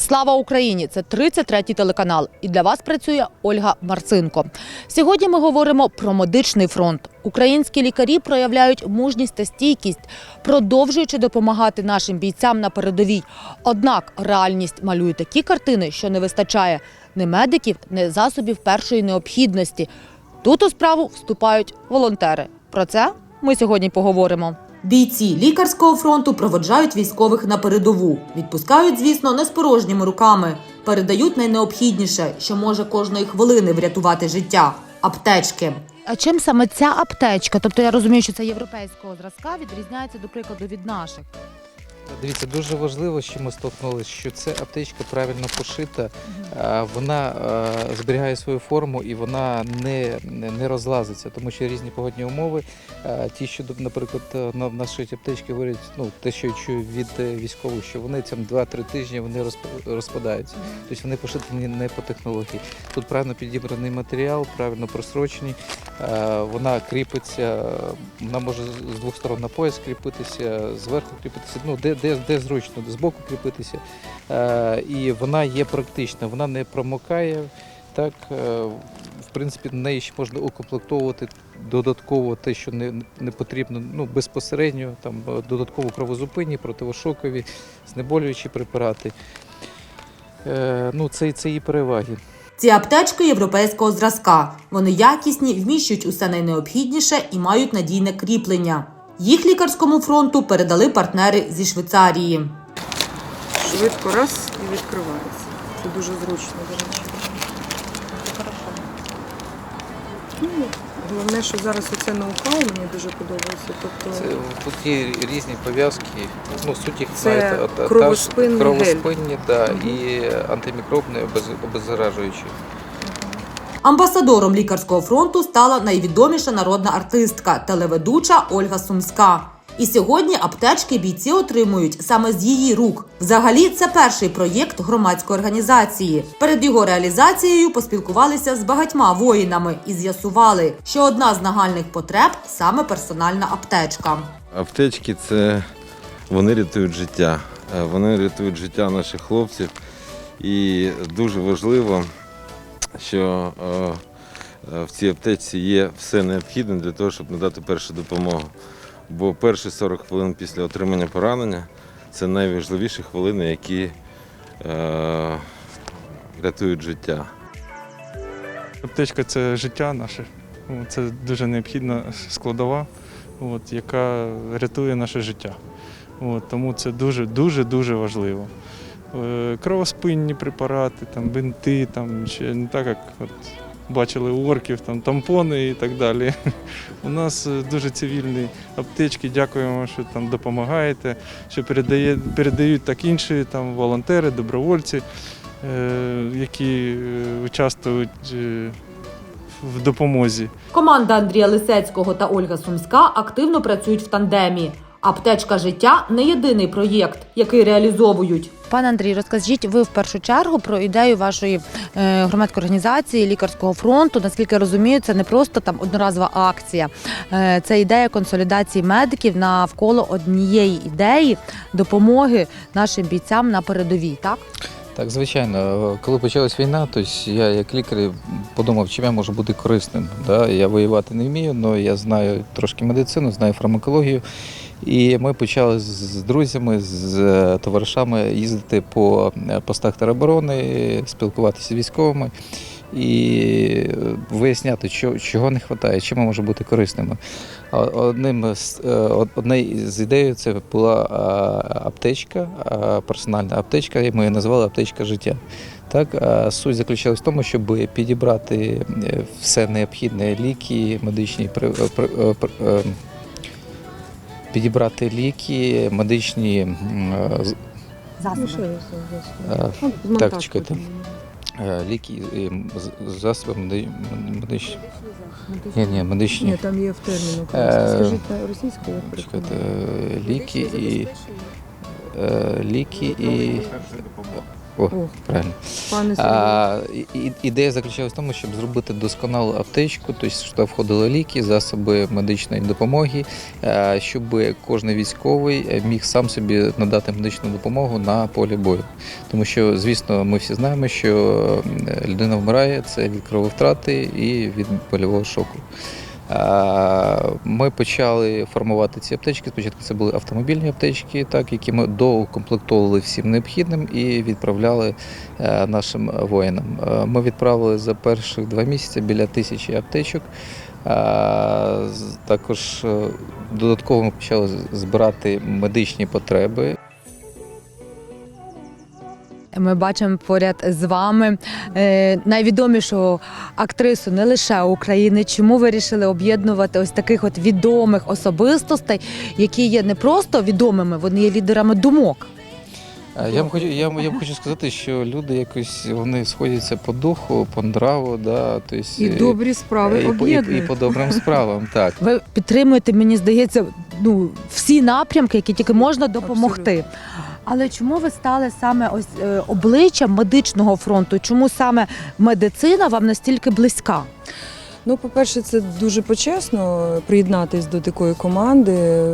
Слава Україні! Це 33-й телеканал. І для вас працює Ольга Марцинко. Сьогодні ми говоримо про медичний фронт. Українські лікарі проявляють мужність та стійкість, продовжуючи допомагати нашим бійцям на передовій. Однак реальність малює такі картини, що не вистачає ні медиків, ні засобів першої необхідності. Тут у справу вступають волонтери. Про це ми сьогодні поговоримо. Бійці лікарського фронту проводжають військових на передову. Відпускають, звісно, не з порожніми руками. Передають найнеобхідніше, що може кожної хвилини врятувати життя аптечки. А чим саме ця аптечка? Тобто я розумію, що це європейського зразка відрізняється, до прикладу, від наших. Дивіться, дуже важливо, що ми столкнулися, що це аптечка правильно пошита, вона зберігає свою форму і вона не, не, розлазиться, тому що різні погодні умови. Ті, що, наприклад, е, на наші аптечки говорять, ну те, що я чую від е, військових, що вони там 2-3 тижні вони розпадаються. Тобто вони пошитані не по технології. Тут правильно підібраний матеріал, правильно просрочений. Вона кріпиться, вона може з двох сторон на пояс кріпитися, зверху кріпитися, ну де, де, де зручно, з боку кріпитися. Е, І вона є практична, вона не промокає. Так, е, в принципі, на неї ще можна укомплектовувати додатково те, що не, не потрібно, ну безпосередньо там е, додатково кровозупинні, противошокові, знеболюючі препарати. Е, Ну, це, це її переваги. Ці аптечки європейського зразка. Вони якісні, вміщують усе найнеобхідніше і мають надійне кріплення. Їх лікарському фронту передали партнери зі Швейцарії. Швидко раз і відкривається. Це дуже зручно, до речі. Ну, головне, що зараз оце ноу-хау мені дуже подобається. Тобто Це, тут є різні пов'язки. Ну, суть їх Це знаєте, та- та ж кровоспинний гель. кровоспинні да, і антимікробні, обез- обеззаражуючі. Амбасадором лікарського фронту стала найвідоміша народна артистка, телеведуча Ольга Сумська. І сьогодні аптечки бійці отримують саме з її рук. Взагалі, це перший проєкт громадської організації. Перед його реалізацією поспілкувалися з багатьма воїнами і з'ясували, що одна з нагальних потреб саме персональна аптечка. Аптечки це вони рятують життя. Е, Вони рятують життя наших хлопців. І дуже важливо, що е, е, в цій аптечці є все необхідне для того, щоб надати першу допомогу. Бо перші 40 хвилин після отримання поранення це найважливіші хвилини, які е, рятують життя. Аптечка це життя наше. Це дуже необхідна складова, от, яка рятує наше життя. От, тому це дуже дуже дуже важливо. Е, Кровоспинні препарати, там, бинти, там, ще не так, як от, бачили у орків, там, тампони і так далі. У нас е, дуже цивільні аптечки, дякуємо, що там допомагаєте, що передає, передають так інші там, волонтери, добровольці, е, які участвують в допомозі. Команда Андрія Лисецького та Ольга Сумська активно працюють в тандемі. Аптечка життя не єдиний проєкт, який реалізовують. Пане Андрій, розкажіть ви в першу чергу про ідею вашої е, громадської організації лікарського фронту. Наскільки я розумію, це не просто там одноразова акція, е, це ідея консолідації медиків навколо однієї ідеї допомоги нашим бійцям на передовій. Так Так, звичайно, коли почалась війна, то я як лікар подумав, чим я можу бути корисним. Да? Я воювати не вмію, але я знаю трошки медицину, знаю фармакологію. І ми почали з друзями, з е, товаришами їздити по е, постах тероборони, спілкуватися з військовими і е, виясняти, чого не вистачає, чим ми можемо бути корисними. Одним з однією з ідей це була аптечка, персональна аптечка, і ми її назвали аптечка життя. Так, а суть заключалась в тому, щоб підібрати все необхідне ліки, медичні підібрати ліки, медичні е, з- ну, е, Ну, так, чекайте. е, ліки, засоби медичні. Ні, ні, медичні. Ні, там є в терміну. Скажіть російською, Чекайте, ліки і ліки і О, О, правильно. пане А, і- ідея заключалась в тому, щоб зробити досконалу аптечку, тобто туди входили ліки, засоби медичної допомоги, е, щоб кожен військовий міг сам собі надати медичну допомогу на полі бою. Тому що, звісно, ми всі знаємо, що е, людина вмирає це від крововтрати і від больового шоку. Ми почали формувати ці аптечки. Спочатку це були автомобільні аптечки, так, які ми доукомплектовували всім необхідним і відправляли е, нашим воїнам. Е, Ми відправили за перших два місяці біля тисячі аптечок. Також е, додатково ми почали збирати медичні потреби. Ми бачимо поряд з вами е, найвідомішу актрису не лише України. Чому ви вирішили об'єднувати ось таких от відомих особистостей, які є не просто відомими, вони є лідерами думок. Е, Я б хочу, я, я б хочу сказати, що люди якось вони сходяться по духу, по нраву, да, тобто, І е, добрі справи і, по, і, і об'єднують. по добрим справам. Так. Ви підтримуєте, мені здається, ну всі напрямки, які тільки можна допомогти. Але чому ви стали саме ось е, обличчям медичного фронту? Чому саме медицина вам настільки близька? Ну, по-перше, це дуже почесно приєднатись до такої команди,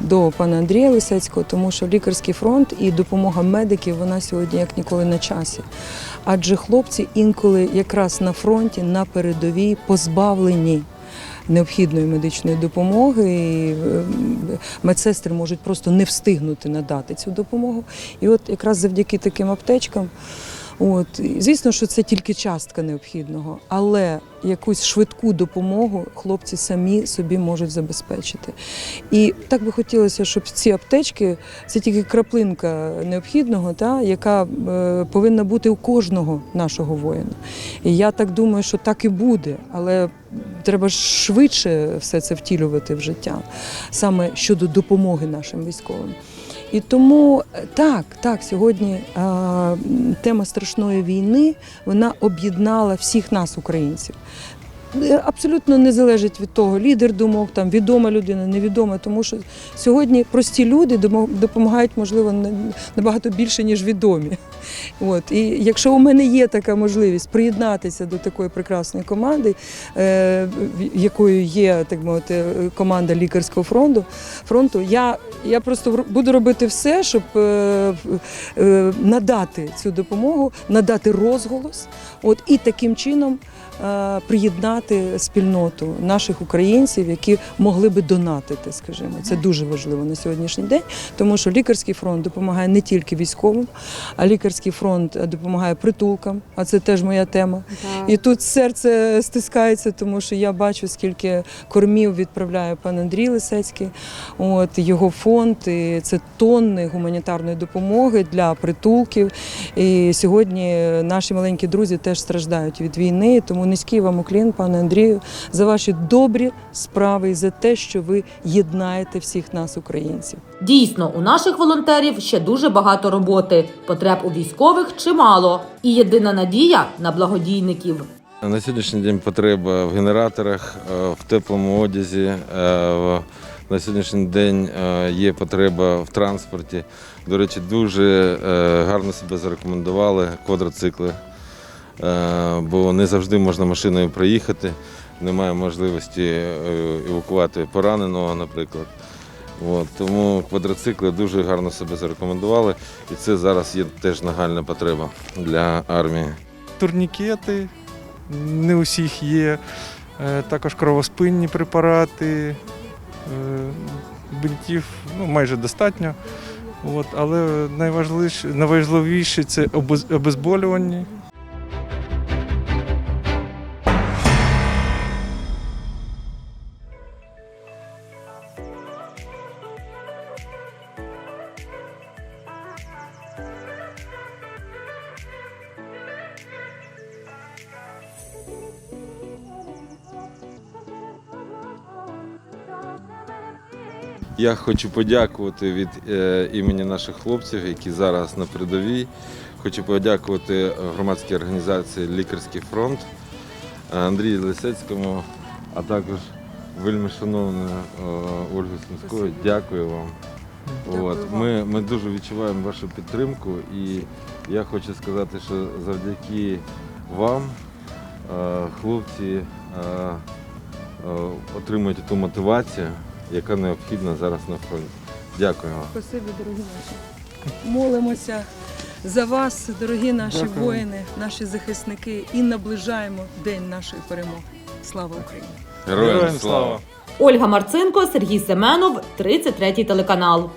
до пана Андрія Лисецького, тому що лікарський фронт і допомога медиків вона сьогодні як ніколи на часі. Адже хлопці інколи якраз на фронті, на передовій позбавлені. Необхідної медичної допомоги, і е, медсестри можуть просто не встигнути надати цю допомогу. І от якраз завдяки таким аптечкам От звісно, що це тільки частка необхідного, але якусь швидку допомогу хлопці самі собі можуть забезпечити. І так би хотілося, щоб ці аптечки це тільки краплинка необхідного, та яка е, повинна бути у кожного нашого воїна. І я так думаю, що так і буде, але треба швидше все це втілювати в життя, саме щодо допомоги нашим військовим. І тому е, так, так, сьогодні е, тема страшної війни вона об'єднала всіх нас, українців. Абсолютно не залежить від того, лідер думок, там відома людина, невідома, тому що сьогодні прості люди допомагають, можливо, набагато більше, ніж відомі. От. І якщо у мене є така можливість приєднатися до такої прекрасної команди, е, якою є так мовити команда лікарського фронту, фронту, я, я просто буду робити все, щоб е, е, надати цю допомогу, надати розголос, от. І таким чином приєднати спільноту наших українців, які могли би донатити, скажімо. Це дуже важливо на сьогоднішній день, тому що лікарський фронт допомагає не тільки військовим, а лікарський фронт е, допомагає притулкам, а це теж моя тема. І тут серце стискається, тому що я бачу, скільки кормів відправляє пан Андрій Лисецький. От його фонд і це тонни гуманітарної допомоги для притулків. І сьогодні наші маленькі друзі теж страждають від війни. Тому низький вам уклін, пане Андрію, за ваші добрі справи і за те, що ви єднаєте всіх нас, українців. Дійсно, у наших волонтерів ще дуже багато роботи. Потреб у військових чимало. І єдина надія на благодійників. На сьогоднішній день потреба в генераторах, е, в теплому одязі. е, На сьогоднішній день е, є потреба в транспорті. До речі, дуже гарно себе зарекомендували квадроцикли, бо не завжди можна машиною проїхати, немає можливості е, евакувати пораненого, наприклад. От, тому квадроцикли дуже гарно себе зарекомендували, і це зараз є теж нагальна потреба для армії. турнікети, не у всіх є, е, також кровоспинні препарати, е, бинтів ну, майже достатньо. От, але найважливіше, найважливіше це обез- обезболювання. Я хочу подякувати від е, імені наших хлопців, які зараз на передовій. Хочу подякувати громадській організації Лікарський фронт е, Андрію Лисецькому, а також вельми шановною е, Ольгу Сумською. Дякую вам Дякую От, вам. ми, ми дуже відчуваємо вашу підтримку, і я хочу сказати, що завдяки вам хлопці отримують ту мотивацію, яка необхідна зараз на фронті. Дякую вам. Спасибі, дорогі наші. Молимося за вас, дорогі наші Дякую. воїни, наші захисники, і наближаємо день нашої перемоги. Слава Україні! Героям слава! Ольга Марцинко, Сергій Семенов, 33 телеканал.